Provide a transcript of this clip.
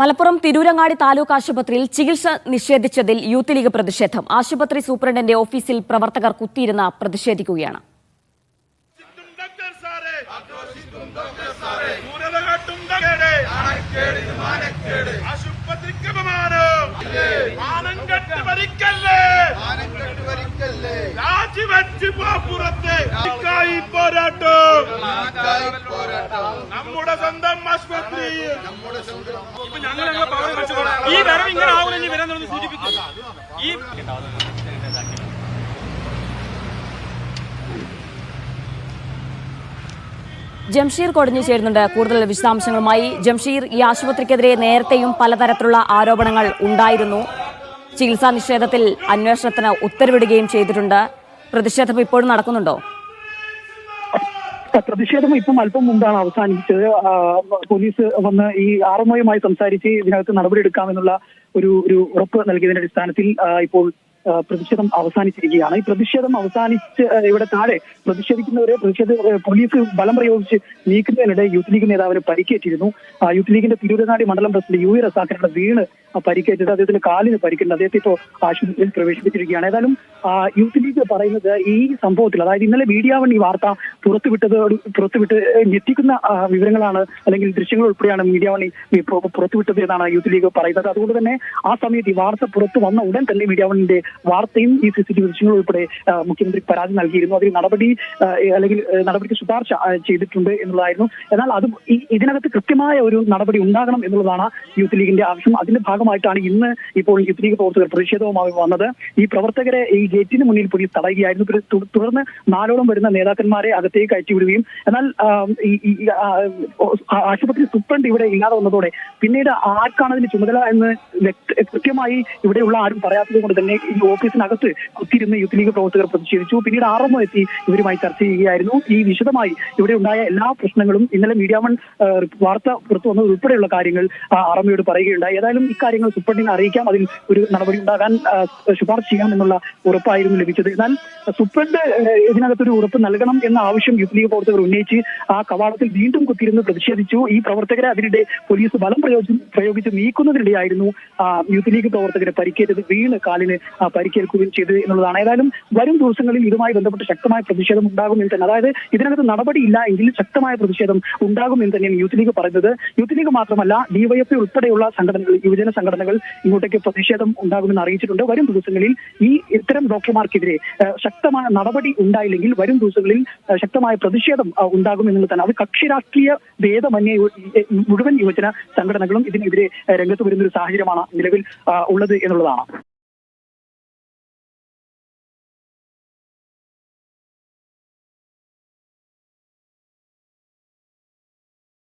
മലപ്പുറം തിരൂരങ്ങാടി താലൂക്ക് ആശുപത്രിയിൽ ചികിത്സ നിഷേധിച്ചതിൽ youth league പ്രതിഷേധം. ആശുപത്രി സൂപ്രണ്ടിന്റെ ഓഫീസിൽ പ്രവർത്തകർ കുത്തിയിരുന്ന പ്രതിഷേധിക്കുകയാണ്. സാറേ നമ്മുടെ സ്വന്തം ആശുപത്രി. ഞങ്ങൾ ഞങ്ങളെ പവർ വെച്ചുകൊള്ളാം ഈ വരവ് ഇങ്ങനെ ആവുമെന്ന് വരാൻ സൂചിപ്പിക്കും. ഈ ജംഷീർ കൊടിഞ്ഞു ചേരുന്നുണ്ട് കൂടുതൽ വിശദാംശങ്ങളുമായി. ജംഷീർ ഈ ആശുപത്രിക്കെതിരെ നേരത്തെയും പലതരത്തിലുള്ള ആരോപണങ്ങൾ ഉണ്ടായിരുന്നു. ചികിത്സാ നിഷേധത്തിൽ അന്വേഷണത്തിന് ഉത്തരവിടുകയും ചെയ്തിട്ടുണ്ട്. പ്രതിഷേധം ഇപ്പോഴും നടക്കുന്നുണ്ടോ? പ്രതിഷേധം ഇപ്പം അല്പം മുമ്പാണ് അവസാനിപ്പിച്ചത്. പോലീസ് വന്ന് ഈ ആറുമയുമായി സംസാരിച്ച് ഇതിനകത്ത് നടപടിയെടുക്കാമെന്നുള്ള ഒരു ഒരു ഉറപ്പ് നൽകിയതിന്റെ അടിസ്ഥാനത്തിൽ ഇപ്പോൾ പ്രതിഷേധം അവസാനിച്ചിരിക്കുകയാണ്. ഈ പ്രതിഷേധം അവസാനിച്ച് ഇവിടെ താഴെ പ്രതിഷേധിക്കുന്നവരെ പ്രതിഷേധ പോലീസ് ബലം പ്രയോഗിച്ച് നീക്കുന്നതിനിടെ യൂത്ത് ലീഗ് നേതാവിന് പരിക്കേറ്റിരുന്നു. യൂത്ത് ലീഗിന്റെ തിരൂരങ്ങാടി മണ്ഡലം പ്രസിഡന്റ് യു എ റസാക്കറുടെ വീണ് പരിക്കേറ്റത് അദ്ദേഹത്തിന് കാലിന് പരിക്കുണ്ട് അദ്ദേഹത്തെ ഇപ്പോൾ ആശുപത്രിയിൽ പ്രവേശിപ്പിച്ചിരിക്കുകയാണ്. ഏതായാലും യൂത്ത് ലീഗ് പറയുന്നത് ഈ സംഭവത്തിൽ അതായത് ഇന്നലെ മീഡിയ വൺ ഈ വാർത്ത പുറത്തുവിട്ടത് പുറത്തുവിട്ട് ഞെട്ടിക്കുന്ന വിവരങ്ങളാണ് അല്ലെങ്കിൽ ദൃശ്യങ്ങൾ ഉൾപ്പെടെയാണ് മീഡിയ വൺ ഈ പുറത്തുവിട്ടത് എന്നാണ് യൂത്ത് ലീഗ് പറയുന്നത്. അതുകൊണ്ട് തന്നെ ആ സമയത്ത് ഈ വാർത്ത പുറത്തു വന്ന ഉടൻ തന്നെ മീഡിയ വണ്ണിന്റെ വാർത്തയും ഈ സി സി ടി വി ദൃശ്യങ്ങൾ ഉൾപ്പെടെ മുഖ്യമന്ത്രി പരാതി നൽകിയിരുന്നു. അതിൽ നടപടി അല്ലെങ്കിൽ നടപടിക്ക് ശുപാർശ ചെയ്തിട്ടുണ്ട് എന്നുള്ളതായിരുന്നു. എന്നാൽ അത് ഇതിനകത്ത് കൃത്യമായ ഒരു നടപടി ഉണ്ടാകണം എന്നുള്ളതാണ് യൂത്ത് ലീഗിന്റെ ആവശ്യം. അതിന്റെ ഭാഗമായിട്ടാണ് ഇന്ന് ഇപ്പോൾ യുദ്ധീക പ്രവർത്തകർ പ്രതിഷേധവുമായി വന്നത്. ഈ പ്രവർത്തകരെ ഈ ഗേറ്റിന് മുന്നിൽ പോലീസ് തടയുകയായിരുന്നു. തുടർ- തുടർ- തുടർന്ന് നാലോളം വരുന്ന നേതാക്കന്മാരെ അകത്തേക്ക് അയച്ചുവിടുകയും എന്നാൽ ആശുപത്രി സൂപ്രണ്ട് ഇവിടെ ഇല്ലാതെ വന്നതോടെ പിന്നീട് ആർക്കാണ് അതിന് ചുമതല എന്ന് കൃത്യമായി ഇവിടെയുള്ള ആരും പറയാത്തത് കൊണ്ട് തന്നെ ഈ ഓഫീസിനകത്ത് കുത്തിയിരുന്ന് യൂത്ത് ലീഗ് പ്രവർത്തകർ പ്രതിഷേധിച്ചു. പിന്നീട് ആറമ്മ എത്തി ഇവരുമായി ചർച്ച ചെയ്യുകയായിരുന്നു. ഈ വിശദമായി ഇവിടെ ഉണ്ടായ എല്ലാ പ്രശ്നങ്ങളും ഇന്നലെ മീഡിയ വൺ വാർത്ത പുറത്തു വന്നത് ഉൾപ്പെടെയുള്ള കാര്യങ്ങൾ ആറമ്മയോട് പറയുകയുണ്ടായി. ഏതായാലും ഇക്കാര്യങ്ങൾ സൂപ്രണ്ടിനെ അറിയിക്കാം. അതിൽ ഒരു നടപടി ഉണ്ടാകാൻ ശുപാർശ ചെയ്യാം എന്നുള്ള ഉറപ്പായിരുന്നു ലഭിച്ചത്. എന്നാൽ സൂപ്രണ്ട് ഇതിനകത്തൊരു ഉറപ്പ് നൽകണം എന്ന ആവശ്യം യൂത്ത് ലീഗ് പ്രവർത്തകർ ഉന്നയിച്ച് ആ കവാടത്തിൽ വീണ്ടും കുത്തിയിരുന്ന് പ്രതിഷേധിച്ചു. ഈ പ്രവർത്തകരെ അതിനിടെ പോലീസ് ബലം പ്രയോഗിച്ച് പ്രയോഗിച്ച് നീക്കുന്നതിനിടെയായിരുന്നു യൂത്ത് ലീഗ് പ്രവർത്തകരെ പരിക്കേറ്റത്. വീണ് കാലിന് പരിക്കേൽക്കുകയും ചെയ്തത് എന്നുള്ളതാണ്. ഏതായാലും വരും ദിവസങ്ങളിൽ ഇതുമായി ബന്ധപ്പെട്ട് ശക്തമായ പ്രതിഷേധം ഉണ്ടാകുമെന്ന് തന്നെ. അതായത് ഇതിനകത്ത് നടപടിയില്ല എങ്കിൽ ശക്തമായ പ്രതിഷേധം ഉണ്ടാകുമെന്ന് തന്നെയാണ് യൂത്ത് ലീഗ് പറയുന്നത്. യൂത്ത് ലീഗ് മാത്രമല്ല ഡിവൈഎഫ്ഐ ഉൾപ്പെടെയുള്ള സംഘടനകൾ യുവജന സംഘടനകൾ ഇങ്ങോട്ടേക്ക് പ്രതിഷേധം ഉണ്ടാകുമെന്ന് അറിയിച്ചിട്ടുണ്ട്. വരും ദിവസങ്ങളിൽ ഈ ഇത്തരം ഡോക്ടർമാർക്കെതിരെ ശക്തമായ നടപടി ഉണ്ടായില്ലെങ്കിൽ വരും ദിവസങ്ങളിൽ ശക്തമായ പ്രതിഷേധം ഉണ്ടാകും ഉണ്ടാകുമെന്നുള്ളത് തന്നെ. അത് കക്ഷി രാഷ്ട്രീയ ഭേദമന്യ മുഴുവൻ യുവജന സംഘടനകളും ഇതിനെതിരെ രംഗത്ത് വരുന്ന ഒരു സാഹചര്യമാണ് നിലവിൽ ഉള്ളത് എന്നുള്ളതാണ്.